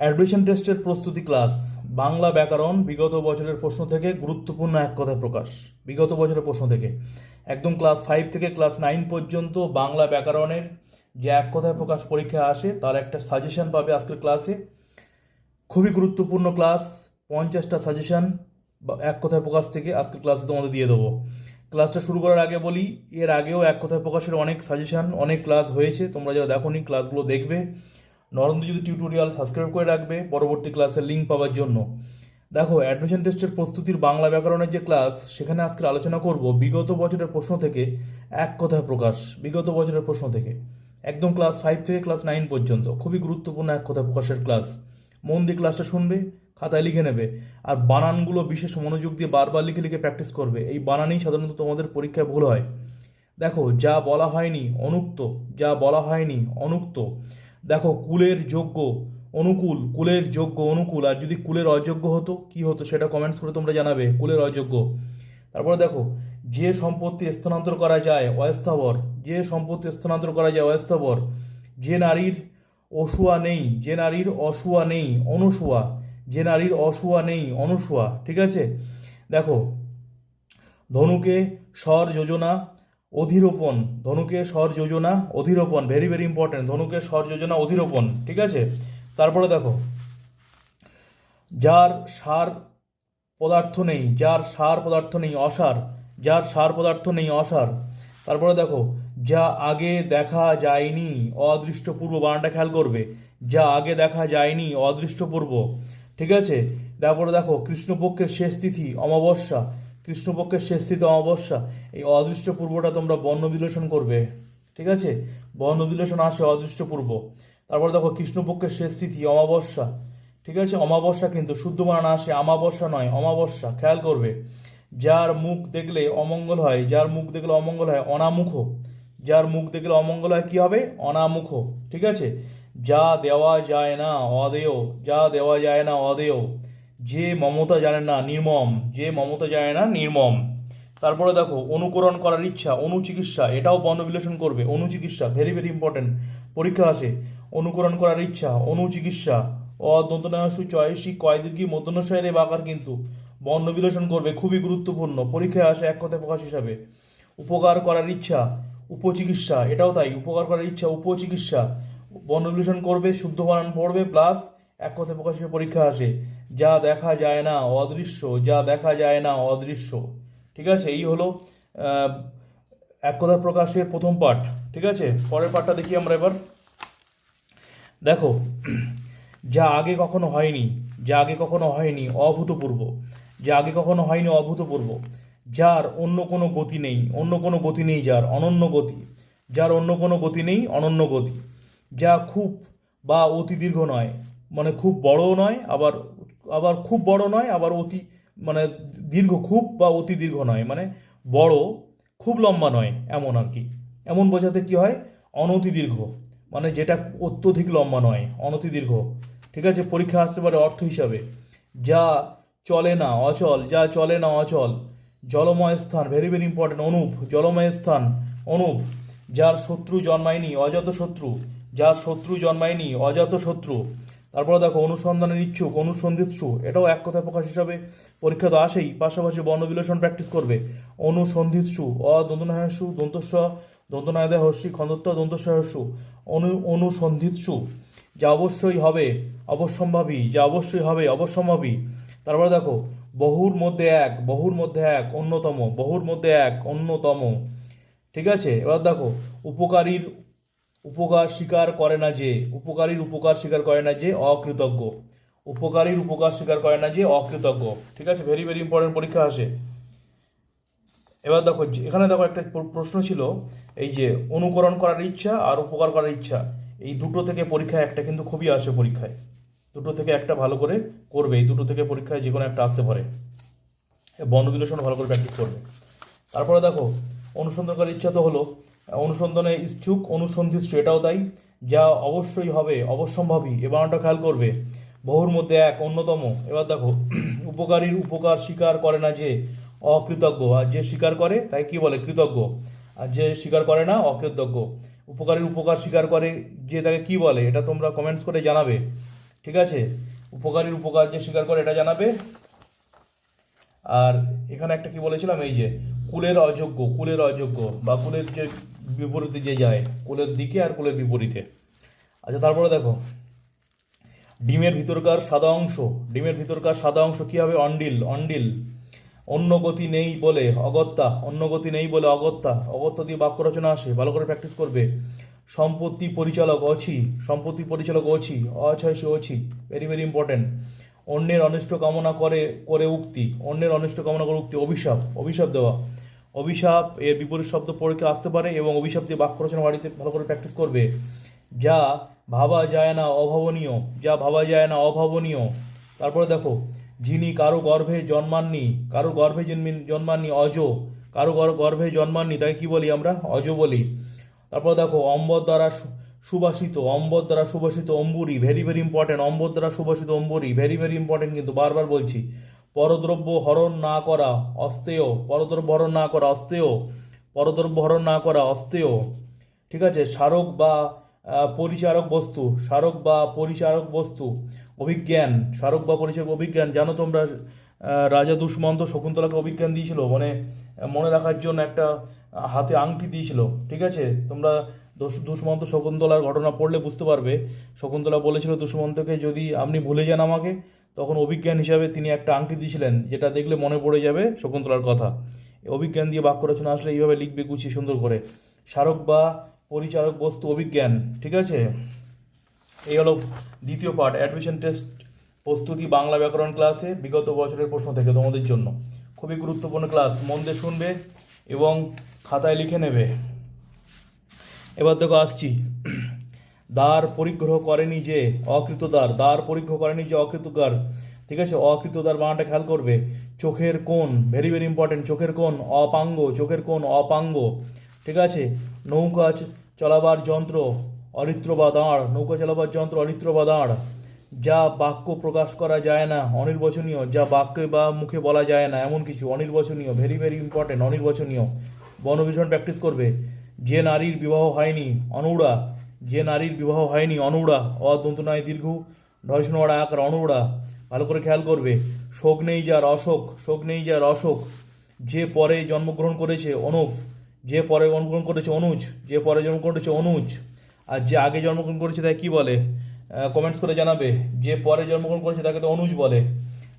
Admission টেস্টের প্রস্তুতি class Bangla ব্যাকরণ বিগত বছরের প্রশ্ন থেকে গুরুত্বপূর্ণ এক কথায় প্রকাশ। বিগত বছরের প্রশ্ন থেকে। একদম ক্লাস ফাইভ থেকে ক্লাস নাইন পর্যন্ত বাংলা ব্যাকরণের যে এক কথায় প্রকাশ পরীক্ষা আসে, তার একটা সাজেশন পাবে আজকের ক্লাসে খুবই গুরুত্বপূর্ণ ক্লাস পঞ্চাশটা সাজেশন এক কথায় প্রকাশ থেকে আজকের ক্লাসে তোমাদের দিয়ে দেবো। ক্লাসটা শুরু করার আগে বলি, এর আগেও এক কথায় প্রকাশের অনেক সাজেশন অনেক ক্লাস হয়েছে। তোমরা যারা দেখোনি ক্লাসগুলো দেখবে। নরেন্দ্র যদি টিউটোরিয়াল সাবস্ক্রাইব করে রাখবে, পরবর্তী ক্লাসের লিঙ্ক পাওয়ার জন্য। দেখো অ্যাডমিশন টেস্টের প্রস্তুতির বাংলা ব্যাকরণের যে ক্লাস সেখানে আজকে আলোচনা করব বিগত বছরের প্রশ্ন থেকে এক কথায় প্রকাশ, বিগত বছরের প্রশ্ন থেকে। একদম ক্লাস ফাইভ থেকে ক্লাস নাইন পর্যন্ত, খুবই গুরুত্বপূর্ণ এক কথায় প্রকাশের ক্লাস মন দিয়ে ক্লাসটা শুনবে, খাতায় লিখে নেবে, আর বানানগুলো বিশেষ মনোযোগ দিয়ে বারবার লিখে লিখে প্র্যাকটিস করবে। এই বানানই সাধারণত তোমাদের পরীক্ষায় ভুল হয়। দেখো, যা বলা হয়নি, অনুক্ত। যা বলা হয়নি, অনুক্ত। দেখো, কুলের যোগ্য অনুকূল, কুলের যোগ্য অনুকূল, আর যদি কুলের অযোগ্য হতো, কি হতো সেটা কমেন্টস করে তোমরা জানাবে, কুলের অযোগ্য। তারপরে দেখো, যে সম্পত্তি স্থানান্তর করা যায়, অস্থাবর। যে সম্পত্তি স্থানান্তর করা যায়, অস্থাবর। যে নারীর অসুয়া নেই, যে নারীর অসুয়া নেই, অনুসুয়া। যে নারীর অসুয়া নেই, অনুসুয়া, ঠিক আছে? দেখো, ধনুকে স্বর যোজনা অধিরোপণ, ধনুকের স্বর যোজনা, অধিরোপণ ভেরি ভেরি ইম্পর্টেন্ট ধনুকে স্বর যোজনা, অধিরোপণ, ঠিক আছে? তারপরে দেখো, যার সার পদার্থ নেই, যার সার পদার্থ নেই, অসার, যার সার পদার্থ নেই, অসার। তারপরে দেখো, যা আগে দেখা যায়নি, অদৃষ্টপূর্ব, বানানটা খেয়াল করবে, যা আগে দেখা যায়নি, অদৃষ্টপূর্ব, ঠিক আছে? তারপরে দেখো, কৃষ্ণপক্ষের শেষ তিথি, অমাবস্যা কৃষ্ণপক্ষের শেষ তিথি অমাবস্যা, এই অদৃষ্ট পূর্বটা তোমরা বর্ণ করবে। ঠিক আছে? বর্ণ বিশ্লেষণ আসে অদৃষ্টপূর্ব তারপরে দেখো, কৃষ্ণপক্ষের শেষ তিথি অমাবস্যা। ঠিক আছে? অমাবস্যা কিন্তু শুদ্ধ বানান আসে অমাবস্যা নয়, অমাবস্যা। খেয়াল করবে। যার মুখ দেখলে অমঙ্গল হয়, যার মুখ দেখলে অমঙ্গল হয় অনামুখ। যার মুখ দেখলে অমঙ্গল হয় কি হবে? অনামুখ। ঠিক আছে? যা দেওয়া যায় না অদেয়, যা দেওয়া যায় না অদেয়। যে মমতা জানে না নির্মম, যে মমতা জানে না নির্মম। তারপরে দেখো, অনুকরণ করার ইচ্ছা, অনুচিকিৎসা, এটাও বর্ণ বিশ্লেষণ করবে, অনুচিকিৎসা ভেরি ভেরি ইম্পর্টেন্ট পরীক্ষা আসে, অনুকরণ করার ইচ্ছা, অনুচিকিৎসা। অদন্তনাশু চয়সী কয়দীর্ঘি মধ্যনশয়ের এই বাকার কিন্তু বর্ণ বিশ্লেষণ করবে, খুবই গুরুত্বপূর্ণ। পরীক্ষায় আসে এক কথায় প্রকাশ হিসাবে। উপকার করার ইচ্ছা, উপচিকিৎসা, এটাও তাই, উপকার করার ইচ্ছা, উপচিকিৎসা। বর্ণ বিশ্লেষণ করবে, শুদ্ধ বানান পড়বে প্লাস এক কথায় প্রকাশ হিসেবে পরীক্ষা আসে। যা দেখা যায় না, অদৃশ্য, যা দেখা যায় না, অদৃশ্য। ঠিক আছে? এই হলো এক কথা প্রকাশের প্রথম পাঠ। ঠিক আছে? পরের পাঠটা দেখি আমরা এবার। দেখো, যা আগে কখনো হয়নি, যা আগে কখনো হয়নি, অভূতপূর্ব। যা আগে কখনো হয়নি, অভূতপূর্ব। যার অন্য কোনো গতি নেই, অন্য কোনো গতি নেই যার, অনন্য গতি। যার অন্য কোনো গতি নেই, অনন্য গতি। যা খুব বা অতি দীর্ঘ নয় মানে খুব বড়ও নয়, আবার আবার খুব বড় নয়, আবার অতি মানে দীর্ঘ, খুব বা অতি দীর্ঘ নয় মানে বড়, খুব লম্বা নয়, এমন আর কি। এমন বোঝাতে কি হয়? অনতি দীর্ঘ মানে যেটা অত্যধিক লম্বা নয়, অনতি দীর্ঘ। ঠিক আছে, পরীক্ষা আসতে পারে অর্থ হিসাবে। যা চলে না, অচল, যা চলে না, অচল। জলময় স্থান ভেরি ভেরি ইম্পর্টেন্ট অনুপ, জলময় স্থান, অনুপ। যার শত্রু জন্মায়নি অজাত শত্রু। যার শত্রু জন্মায়নি অজাত শত্রু। তারপরে দেখো অনুসন্ধানের ইচ্ছুক অনুসন্ধিৎসু এটাও এক কথায় প্রকাশ হিসাবে পরীক্ষা তো আসেই, পাশাপাশি বর্ণ বিশ্লেষণ প্র্যাকটিস করবে। অনুসন্ধিৎসু অ দন্তনাহস্যু দন্তস্ব দন্তনায়দা হস্যি খন্দত্ব দন্তস্বহস্যু অনু অনুসন্ধিৎসু যা অবশ্যই হবে, অবশ্যম্ভাবী, যা অবশ্যই হবে, অবশ্যম্ভাবী। তারপরে দেখো, বহুর মধ্যে এক, বহুর মধ্যে এক, অন্যতম, বহুর মধ্যে এক, অন্যতম। ঠিক আছে? এবার দেখো, উপকারীর উপকার স্বীকার করে না যে, উপকারীর উপকার স্বীকার করে না যে, অকৃতজ্ঞ। উপকারীর উপকার স্বীকার করে না যে, অকৃতজ্ঞ। ঠিক আছে? ভেরি ভেরি ইম্পর্টেন্ট পরীক্ষা আসে। এবার দেখো এখানে দেখো একটা প্রশ্ন ছিল, এই যে, অনুকরণ করার ইচ্ছা আর উপকার করার ইচ্ছা। এই দুটো থেকে পরীক্ষায় একটা কিন্তু খুবই আসে পরীক্ষায়। দুটো থেকে একটা ভালো করে করবে, এই দুটো থেকে পরীক্ষায় যে কোনো একটা আসতে পারে। বর্ণ বিশ্লেষণ ভালো করে প্র্যাকটিস করবে। তারপরে দেখো অনুসন্ধান করার ইচ্ছা তো হলো অনুসন্ধানে ইচ্ছুক অনুসন্ধিৎসু এটাও তাই, যা অবশ্যই হবে, অবশ্যম্ভাবী। এ বানানটা খেয়াল করবে। বহুর মধ্যে এক, অন্যতম। এবার দেখো, উপকারীর উপকার স্বীকার করে না যে অকৃতজ্ঞ। আর যে স্বীকার করে, তাই কি বলে? কৃতজ্ঞ। আর যে স্বীকার করে না, অকৃতজ্ঞ। উপকারীর উপকার স্বীকার করে যে তাকে কি বলে, এটা তোমরা কমেন্টস করে জানাবে। ঠিক আছে? উপকারীর উপকার যে স্বীকার করে, এটা জানাবে। আর এখানে একটা কি বলেছিলাম? এই যে, কুলের অযোগ্য কুলের অযোগ্য বা কুলের যে বিপরীতে যে যায়, কুলের দিকে আর কুলের বিপরীতে। আচ্ছা তারপরে দেখো, ডিমের ভিতরকার সাদা অংশ, ডিমের ভিতরকার সাদা অংশ কি হবে? অন্ডিল অন্ডিল। অন্য গতি নেই বলে অগত্যা, অন্য গতি নেই বলে অগত্যা। অগত্যা দিয়ে বাক্য রচনা আসে, ভালো করে প্র্যাকটিস করবে। সম্পত্তি পরিচালক অছি, সম্পত্তি পরিচালক অছি, অছয় সে অছি ভেরি ভেরি ইম্পর্টেন্ট অন্যের অনিষ্ট কামনা করে করে উক্তি, অন্যের অনিষ্ট কামনা করে উক্তি, অভিশাপ অভিশাপ দেওয়া। অভিশাপ এর বিপরীত শব্দ পরীক্ষা আসতে পারে এবং অভিশাপ দিয়ে বাক্য রচনা বাড়িতে ভালো করে প্র্যাকটিস করবে। যা ভাবা যায় না অভাবনীয়, যা ভাবা যায় না অভাবনীয়। তারপরে দেখো, যিনি কারও গর্ভে জন্মাননি, কারও গর্ভে জন্মি- জন্মাননি অজ, কারও গর- গর্ভে জন্মাননি তাই কি বলি আমরা? অজ বলি। তারপর দেখো, অম্বর দ্বারা সুবাসিত, অম্বর দ্বারা সুবাসিত অম্বুরি ভেরি ভেরি ইম্পর্টেন্ট অম্বর দ্বারা সুবাসিত অম্বুরি ভেরি ভেরি ইম্পর্টেন্ট কিন্তু বারবার বলছি। পরদ্রব্য হরণ না করা অস্তেয়। পরদ্রব্য হরণ না করা অস্তেয়। পরদ্রব্য হরণ না করা অস্তেয়। ঠিক আছে? স্মারক বা পরিচারক বস্তু। স্মারক বা পরিচারক বস্তু। অভিজ্ঞান। স্মারক বা পরিচারক অভিজ্ঞান। জানো তোমরা রাজা দুষ্মন্ত শকুন্তলাকে অভিজ্ঞান দিয়েছিল? মানে মনে রাখার জন্য একটা হাতে আংটি দিয়েছিল। ঠিক আছে? তোমরা দুষ- দুষ্মন্ত শকুন্তলার ঘটনা পড়লে বুঝতে পারবে। শকুন্তলা বলেছিল, দুষ্মন্তকে যদি আপনি ভুলে যান আমাকে তখন অভিজ্ঞান হিসাবে তিনি একটা আংটি দিয়েছিলেন, যেটা দেখলে মনে পড়ে যাবে শকুন্তলার কথা। অভিজ্ঞান দিয়ে বাক্য রচনা আসলে এইভাবে লিখবে গুছিয়ে সুন্দর করে। স্মারক বা পরিচারক বস্তু অভিজ্ঞান, ঠিক আছে? এই হলো দ্বিতীয় পার্ট অ্যাডমিশন টেস্ট প্রস্তুতি বাংলা ব্যাকরণ ক্লাসে বিগত বছরের প্রশ্ন থেকে তোমাদের জন্য। খুবই গুরুত্বপূর্ণ ক্লাস মন দিয়ে শুনবে এবং খাতায় লিখে নেবে। এবার দেখো, আসছি। দ্বার পরিগ্রহ করেনি যে অকৃতদার দ্বার পরিগ্রহ করেনি যে অকৃতকার ঠিক আছে? অকৃতদার বানাটা খেয়াল করবে। চোখের কোণ ভেরি ভেরি ইম্পর্টেন্ট চোখের কোণ অপাঙ্গ, চোখের কোণ অপাঙ্গ। ঠিক আছে? নৌকা চলাবার যন্ত্র, অরিত্র বা দাঁড়। নৌকা চালাবার যন্ত্র, অরিত্র বা দাঁড়। যা বাক্য প্রকাশ করা যায় না, অনির্বচনীয়। যা বাক্যে বা মুখে বলা যায় না, এমন কিছু। অনির্বচনীয় ভেরি ভেরি ইম্পর্টেন্ট অনির্বচনীয়। বনভীষণ প্র্যাকটিস করবে। যে নারীর বিবাহ হয়নি, অনুড়া। যে নারীর বিবাহ হয়নি, অনুড়া অদন্ত নয় দীর্ঘ ঢয়সনোড়া আকার অনুড়া, ভালো করে খেয়াল করবে, শোক নেই যার অশোক, শোক নেই যার অশোক, যে পরে জন্মগ্রহণ করেছে অনুপ যে পরে জন্মগ্রহণ করেছে অনুজ, যে পরে জন্মগ্রহণ করেছে অনুজ, আর যে আগে জন্মগ্রহণ করেছে তাই কী বলে? কমেন্টস করে জানাবে, যে পরে জন্মগ্রহণ করেছে তাকে তো অনুজ বলে,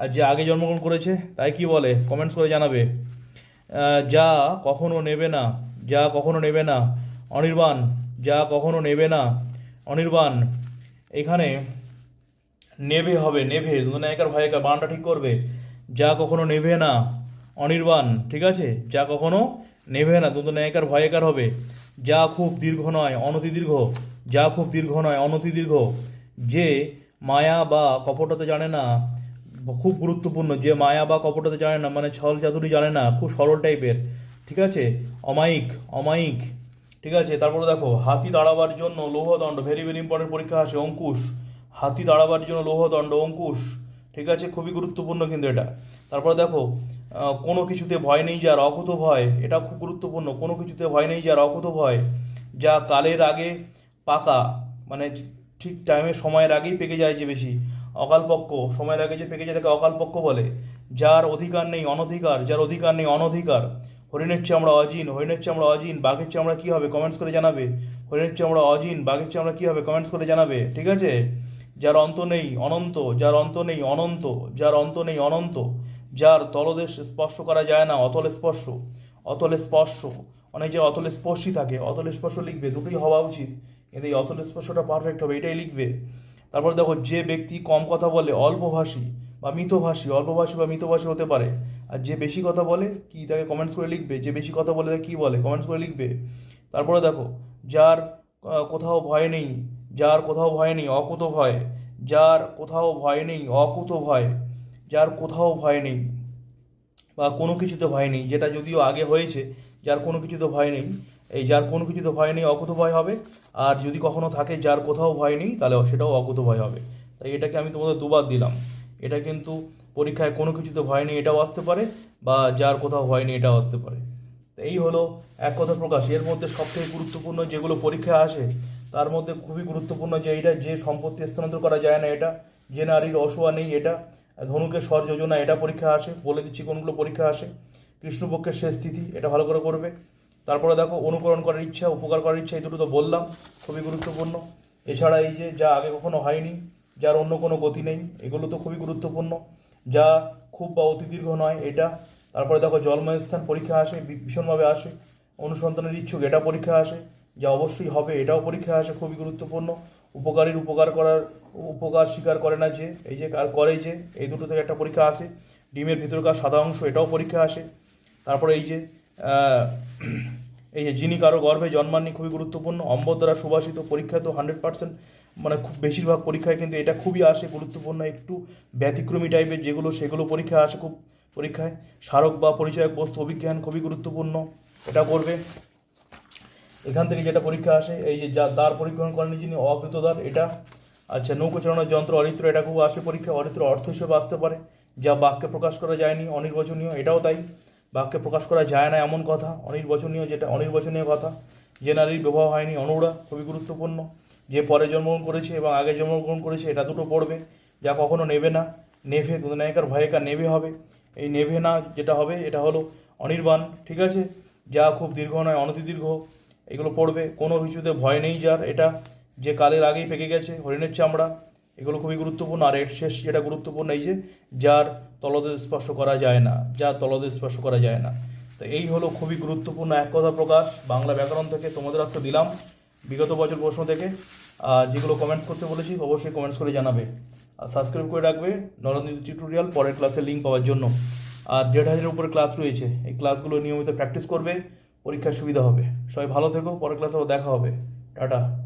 আর যে আগে জন্মগ্রহণ করেছে তাই কি বলে? কমেন্টস করে জানাবে। যা কখনো নেবে না, যা কখনো নেবে না, অনির্বাণ যা কখনো নেবে না। অনির্বাণ, এখানে নেভে হবে নেভে দুনায়কার ভাইকার বানটা ঠিক করবে। যা কখনো নেভে না। অনির্বাণ, ঠিক আছে? যা কখনো নেভে না দুনায়কার ভয়কার হবে। যা খুব দীর্ঘ নয়, অনতি দীর্ঘ। যা খুব দীর্ঘ নয়, অনতি দীর্ঘ। যে মায়া বা কপটতা জানে না, খুব গুরুত্বপূর্ণ। যে মায়া বা কপটতা জানে না মানে ছল চাতুরি জানে না, খুব সরল টাইপের ঠিক আছে? অমায়িক অমায়িক। ঠিক আছে, তারপরে দেখো, হাতি তাড়াবার জন্য লৌহদণ্ড ভেরি ভেরি ইম্পর্টেন্ট পরীক্ষা আসে অঙ্কুশ। হাতি তাড়াবার জন্য লৌহদণ্ড, অঙ্কুশ। ঠিক আছে, খুবই গুরুত্বপূর্ণ কিন্তু এটা। তারপরে দেখো কোনো কিছুতে ভয় নেই যার অকুত ভয়, এটা খুব গুরুত্বপূর্ণ, কোনো কিছুতে ভয় নেই যার অকুত ভয়, যা কালের আগে পাকা মানে ঠিক টাইমে সময়ের আগেই পেকে যায় যে বেশি। অকালপক্ষ সময়ের আগে যে পেকে যায় তাকে অকালপক্ষ বলে। যার অধিকার নেই, অনধিকার, যার অধিকার নেই, অনধিকার। হরিণের চামড়া অজিন, হরিণের চামড়া অজিন, বাঘের চামড়া কী হবে? কমেন্টস করে জানাবে। হরিণের চামড়া অজিন, বাঘের চামড়া কী হবে? কমেন্টস করে জানাবে, ঠিক আছে? যার অন্ত নেই, অনন্ত, যার অন্ত নেই, অনন্ত, যার অন্ত নেই, অনন্ত, যার তলদেশ স্পর্শ করা যায় না, অতল স্পর্শ অতল স্পর্শ, অনেক যে অতল স্পর্শই থাকে, অতল স্পর্শ লিখবে, দুটোই হওয়া উচিত কিন্তু এই অতল স্পর্শটা পারফেক্ট হবে, এটাই লিখবে। তারপর দেখো, যে ব্যক্তি কম কথা বলে, অল্পভাষী বা মিতভাষী, অল্পভাষী বা মিতভাষী হতে পারে আর যে বেশি কথা বলে কি তাকে কমেন্টস করে লিখবে? যে বেশি কথা বলে তাকে কী বলে? কমেন্টস করে লিখবে। তারপরে দেখো, যার কোথাও ভয় নেই, যার কোথাও ভয় নেই, অকুত ভয়, যার কোথাও ভয় নেই, অকুত ভয়, যার কোথাও ভয় নেই বা কোনো কিছুতে ভয় নেই, যেটা যদিও আগে হয়েছে, যার কোনো কিছুতে ভয় নেই, এই যার কোনো কিছুতে ভয় নেই, অকুত ভয় হবে। আর যদি কখনো থাকে যার কোথাও ভয় নেই, তাহলে সেটাও অকুত ভয় হবে। তাই এটাকে আমি তোমাদের দুবার দিলাম। এটা কিন্তু পরীক্ষায় কোনো কিছুতে ভয় নেই এটাও আসতে পারে, বা যার কোথাও ভয় নেই এটাও আসতে পারে। তো এই হলো এক কথা প্রকাশ। এর মধ্যে সবথেকে গুরুত্বপূর্ণ যেগুলো পরীক্ষায় আসে, তার মধ্যে খুবই গুরুত্বপূর্ণ যে এটা যে সম্পত্তি স্থানান্তর করা যায় না এটা, যে নারীর অসুয়া নেই এটা, ধনুকে স্বর যোজনা এটা পরীক্ষা আসে, বলে দিচ্ছি কোনগুলো পরীক্ষা আসে, কৃষ্ণপক্ষের শেষ স্থিতি এটা ভালো করে করবে। তারপরে দেখো অনুকরণ করার ইচ্ছা, উপকার করার ইচ্ছা, এই দুটো তো বললাম, খুবই গুরুত্বপূর্ণ। এছাড়া এই যে যা আগে কখনো হয়নি, যার অন্য কোনো গতি নেই, এগুলো তো খুবই গুরুত্বপূর্ণ। যা খুব বা অতি দীর্ঘ নয়, এটা। তারপরে দেখো জন্মস্থান পরীক্ষা আসে ভীষণভাবে আসে। অনুসন্ধানের ইচ্ছুক, এটা পরীক্ষা আসে। যা অবশ্যই হবে, এটাও পরীক্ষা আসে, খুবই গুরুত্বপূর্ণ। উপকারীর উপকার করার, উপকার স্বীকার করে না যে, এই যে, আর করে যে, এই দুটো থেকে একটা পরীক্ষা আসে। ডিমের ভিতরকার সাদা অংশ, এটাও পরীক্ষা আসে। তারপরে এই যে এই যে, যিনি কারও গর্ভে জন্মাননি, খুবই গুরুত্বপূর্ণ। অম্বর দ্বারা সুভাষিত পরীক্ষা তো হান্ড্রেড পার্সেন্ট মানে খুব বেশিরভাগ পরীক্ষায় কিন্তু এটা খুবই আসে, গুরুত্বপূর্ণ একটু ব্যতিক্রমী টাইপের যেগুলো, সেগুলো পরীক্ষা আসে খুব পরীক্ষায়। স্মারক বা পরিচয়ক বস্তু অভিজ্ঞান খুবই গুরুত্বপূর্ণ, এটা করবে। এখান থেকে যেটা পরীক্ষা আসে, এই যে যা দ্বার পরীক্ষণ করেন যিনি অকৃত দ্বার, এটা। আচ্ছা নৌকো চালানোর যন্ত্র অরিত্র, এটা খুব আসে পরীক্ষা অরিত্র অর্থ হিসেবে আসতে পারে, যা বাক্যে প্রকাশ করা যায়নি, অনির্বচনীয়, এটাও তাই। বাক্যে প্রকাশ করা যায় না এমন কথা, অনির্বচনীয় যেটা, অনির্বচনীয় কথা। যে নারীর হয়নি, অনুরা খুবই গুরুত্বপূর্ণ। যে পরে জন্মগ্রহণ করেছে এবং আগে জন্মগ্রহণ করেছে, এটা দুটো পড়বে। যা কখনো নেবে না। নেভে দুনায়িকার ভয়িকা নেভে হবে? এই নেভে না যেটা হবে, এটা হলো অনির্বাণ, ঠিক আছে? যা খুব দীর্ঘ নয়, অনতি দীর্ঘ। এগুলো পড়বে। কোনো কিছুতে ভয় নেই যার। এটা যে কালের আগেই পেকে গেছে, হরিণের চামড়া, এগুলো খুবই গুরুত্বপূর্ণ। আর এর শেষ যেটা গুরুত্বপূর্ণ, এই যে, যার তলদেশ স্পর্শ করা যায় না, যার তলদেশ স্পর্শ করা যায় না। তো এই হলো খুবই গুরুত্বপূর্ণ। এক কথা প্রকাশ, বাংলা ব্যাকরণ থেকে তোমাদের আজকে দিলাম। বিগত বছর প্রশ্ন থেকে আর যেগুলো কমেন্টস করতে বলেছি, অবশ্যই কমেন্টস করে জানাবে। আর সাবস্ক্রাইব করে রাখবে নরেন্দ্র টিউটোরিয়াল পরের ক্লাসের লিঙ্ক পাওয়ার জন্য। আর দেড় হাজারের উপরে ক্লাস রয়েছে, এই ক্লাসগুলো নিয়মিত প্র্যাকটিস করবে, পরীক্ষার সুবিধা হবে। সবাই ভালো থেকো, পরের ক্লাসে দেখা হবে। টাটা।